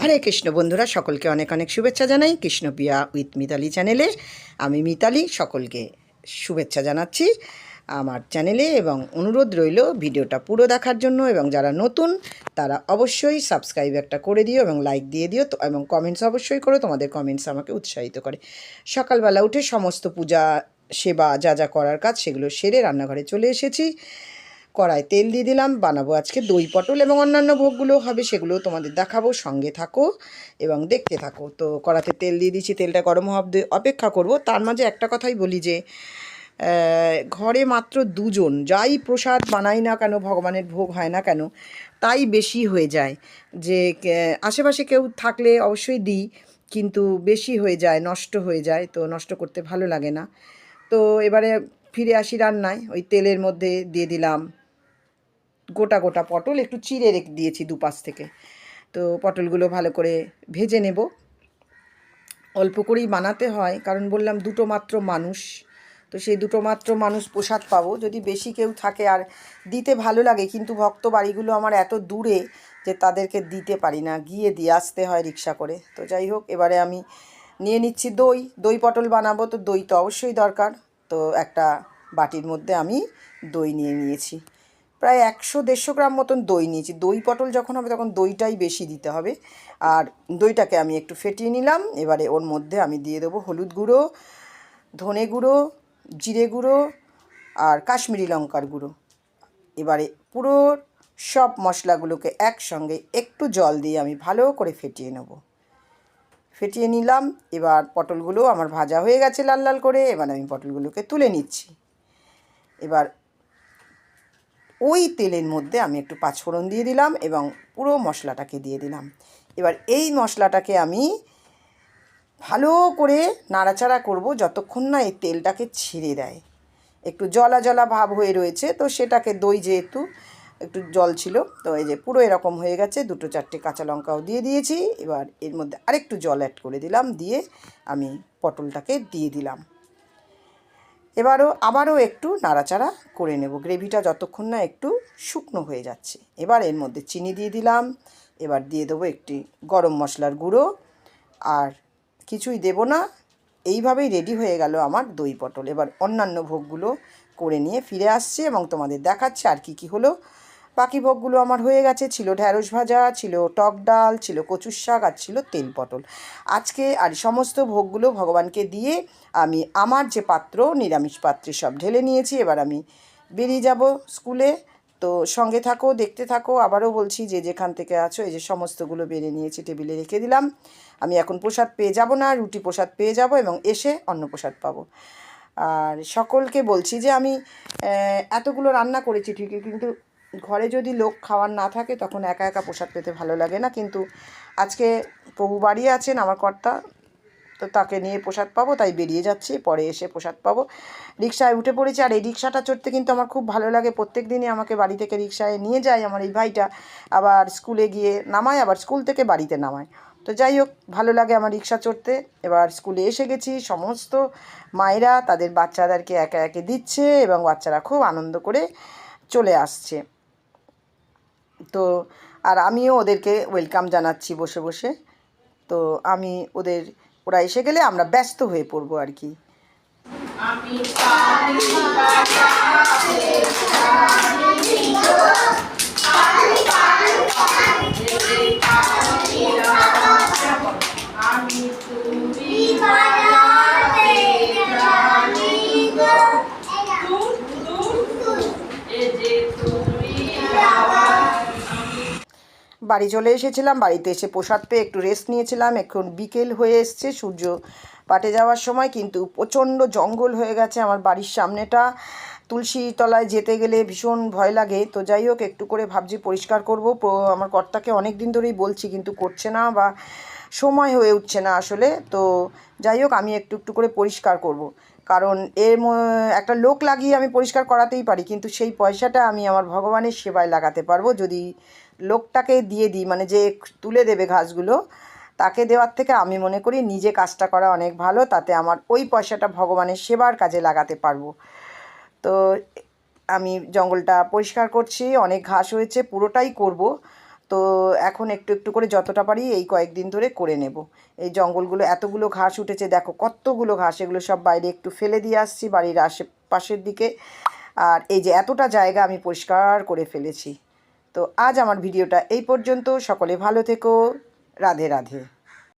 হরে কৃষ্ণ বন্ধুরা, সকলকে অনেক অনেক শুভেচ্ছা জানাই কৃষ্ণপ্রিয়া উইথ মিতালি চ্যানেলে আমি মিতালি, সকলকে শুভেচ্ছা জানাচ্ছি আমার চ্যানেলে এবং অনুরোধ রইল ভিডিওটা পুরো দেখার জন্য এবং যারা নতুন, তারা অবশ্যই সাবস্ক্রাইব একটা করে দিও এবং লাইক দিয়ে দিও তো এবং কমেন্টস অবশ্যই করো, তোমাদের কমেন্টস আমাকে উৎসাহিত করে। সকালবেলা উঠে সমস্ত পূজা, সেবা, যা যা করার কাজ সেগুলো সেরে রান্নাঘরে চলে এসেছি। কড়ায় তেল দিয়ে দিলাম, বানাবো আজকে দই, পটল এবং অন্যান্য ভোগগুলো হবে সেগুলো তোমাদের দেখাবো, সঙ্গে থাকো এবং দেখতে থাকো। তো কড়াতে তেল দিয়ে দিচ্ছি তেলটা গরম হওয়া অপেক্ষা করব। তার মাঝে একটা কথাই বলি যে ঘরে মাত্র দুজন, যাই প্রসাদ বানাই না কেন, ভগবানের ভোগ হয় না কেন, তাই বেশি হয়ে যায়। যে আশেপাশে কেউ থাকলে অবশ্যই দিই, কিন্তু বেশি হয়ে যায়, নষ্ট হয়ে যায়, তো নষ্ট করতে ভালো লাগে না। তো এবারে ফিরে আসি রান্নায়, ওই তেলের মধ্যে দিয়ে দিলাম গোটা গোটা পটল একটু চিড়ে রেখে দিয়েছি দুপাশ থেকে। তো পটলগুলো ভালো করে ভেজে নেব। অল্প করেই বানাতে হয়, কারণ বললাম দুটো মাত্র মানুষ। তো সেই দুটো মাত্র মানুষ প্রসাদ পাবো। যদি বেশি কেউ থাকে, আর দিতে ভালো লাগে, কিন্তু ভক্ত বাড়িগুলো আমার এত দূরে যে তাদেরকে দিতে পারি না। গিয়ে দিয়ে আসতে হয় রিক্সা করে। তো যাই হোক, এবারে আমি নিয়ে নিচ্ছি দই। দই পটল বানাবো, তো দই তো অবশ্যই দরকার। তো একটা বাটির মধ্যে আমি দই নিয়ে নিয়েছি। প্রায় একশো দেড়শো গ্রাম মতন দই নিয়েছি। দই পটল যখন হবে তখন দইটাই বেশি দিতে হবে। আর দইটাকে আমি একটু ফেটিয়ে নিলাম। এবারে ওর মধ্যে আমি দিয়ে দেবো হলুদ গুঁড়ো, ধনে গুঁড়ো, জিরে গুঁড়ো আর কাশ্মীরি লঙ্কার গুঁড়ো। এবারে পুরো সব মশলাগুলোকে একসঙ্গে একটু জল দিয়ে আমি ভালো করে ফেটিয়ে নেব। ফেটিয়ে নিলাম। এবার পটলগুলো আমার ভাজা হয়ে গেছে লাল লাল করে। এবার আমি পটলগুলোকে তুলে নিচ্ছি। এবার ওই তেলের মধ্যে আমি একটু পাঁচফোড়ন দিয়ে দিলাম এবং পুরো মশলাটাকে দিয়ে দিলাম। এবার এই মশলাটাকে আমি ভালো করে নাড়াচাড়া করব যতক্ষণ না এই তেলটাকে ছিঁড়ে দেয়। একটু জলা জলা ভাব হয়ে রয়েছে, তো সেটাকে দই যেহেতু একটু জল ছিল, তো এই যে পুরো এরকম হয়ে গেছে, দুটো চারটে কাঁচা লঙ্কাও দিয়ে দিয়েছি। এবার এর মধ্যে আরেকটু জল অ্যাড করে দিলাম, দিয়ে আমি পটলটাকে দিয়ে দিলাম। এবারও, আবারও একটু নাড়াচাড়া করে নেব। গ্রেভিটা যতক্ষণ না একটু শুকনো হয়ে যাচ্ছে। এবার এর মধ্যে চিনি দিয়ে দিলাম। এবার দিয়ে দেবো একটি গরম মশলার গুঁড়ো। আর কিছুই দেব না। এইভাবেই রেডি হয়ে গেল আমার দই পটল। এবার অন্যান্য ভোগগুলো করে নিয়ে ফিরে আসছে এবং তোমাদের দেখাচ্ছে আর কি কি হলো। বাকি ভোগগুলো আমার হয়ে গেছে। ছিল ঢ্যাঁড়স ভাজা, ছিল টক ডাল, ছিল কচুর শাক আর ছিল তেল পটল। আজকে আর সমস্ত ভোগগুলো ভগবানকে দিয়ে আমি আমার যে পাত্র, নিরামিষ পাত্রে সব ঢেলে নিয়েছি। এবার আমি বেরিয়ে যাব স্কুলে। তো সঙ্গে থাকো, দেখতে থাকো। আবারও বলছি, যে যেখান থেকে আছো, এই যে সমস্তগুলো বেড়ে নিয়েছি, টেবিলে রেখে দিলাম। আমি এখন প্রসাদ পেয়ে যাব না, রুটি প্রসাদ পেয়ে যাব এবং এসে অন্ন প্রসাদ পাবো। আর সকলকে বলছি যে আমি এতগুলো রান্না করেছি ঠিকই, কিন্তু ঘরে যদি লোক খাওয়ার না থাকে, তখন একা একা প্রসাদ পেতে ভালো লাগে না। কিন্তু আজকে প্রভু বাড়ি আছেন, আমার কর্তা, তো তাকে নিয়ে প্রসাদ পাবো, তাই বেরিয়ে যাচ্ছি, পরে এসে প্রসাদ পাবো। রিক্সায় উঠে পড়েছি, আর এই রিক্সাটা চড়তে কিন্তু আমার খুব ভালো লাগে। প্রত্যেক দিনই আমাকে বাড়ি থেকে রিক্সায় নিয়ে যায় আমার এই ভাইটা, আবার স্কুলে গিয়ে নামায়, আবার স্কুল থেকে বাড়িতে নামায়। তো যাই হোক, ভালো লাগে আমার রিক্সা চড়তে। এবার স্কুলে এসে গেছি, সমস্ত মায়েরা তাদের বাচ্চাদেরকে একে একে দিচ্ছে, এবং বাচ্চারা খুব আনন্দ করে চলে আসছে। তো, আর আমিও ওদেরকে ওয়েলকাম জানাচ্ছি বসে বসে। তো, আমি ওদের, ওরা এসে গেলে আমরা ব্যস্ত হয়ে পড়ব আর কি। বাড়ি চলে এসেছিলাম, বাড়িতে এসে প্রসাদ পেয়ে একটু রেস্ট নিয়েছিলাম। এখন বিকেল হয়ে এসছে, সূর্য পাটে যাওয়ার সময় কিন্তু প্রচণ্ড জঙ্গল হয়ে গেছে আমার বাড়ির সামনেটা। তুলসী তলায় যেতে গেলে ভীষণ ভয় লাগে। তো যাই হোক, একটু করে ভাবছি পরিষ্কার করব। আমার কর্তাকে অনেক দিন ধরেই বলছি, কিন্তু করছে না বা সময় হয়ে উঠছে না আসলে। তো যাই হোক, আমি একটু একটু করে পরিষ্কার করব। কারণ এর একটা লোক লাগিয়ে আমি পরিষ্কার করাতেই পারি, কিন্তু সেই পয়সাটা আমি আমার ভগবানের সেবায় লাগাতে পারব। যদি লোকটাকে দিয়ে দিই মানে যে তুলে দেবে ঘাসগুলো, তাকে দেওয়ার থেকে আমি মনে করি নিজে কাজটা করা অনেক ভালো, তাতে আমার ওই পয়সাটা ভগবানের সেবার কাজে লাগাতে পারব। তো আমি জঙ্গলটা পরিষ্কার করছি, অনেক ঘাস হয়েছে, পুরোটাই করব। তো এখন একটু একটু করে যতটা পারি এই কয়েকদিন ধরে করে নেব। এই জঙ্গলগুলো এতগুলো ঘাস উঠেছে, দেখো কতগুলো ঘাস, এগুলো সব বাইরে একটু ফেলে দিয়ে আসছি বাড়ির আশেপাশের দিকে। আর এই যে এতটা জায়গা আমি পরিষ্কার করে ফেলেছি। তো আজ আমার ভিডিওটা এই পর্যন্ত। সকলে ভালো থেকো। রাধে রাধে।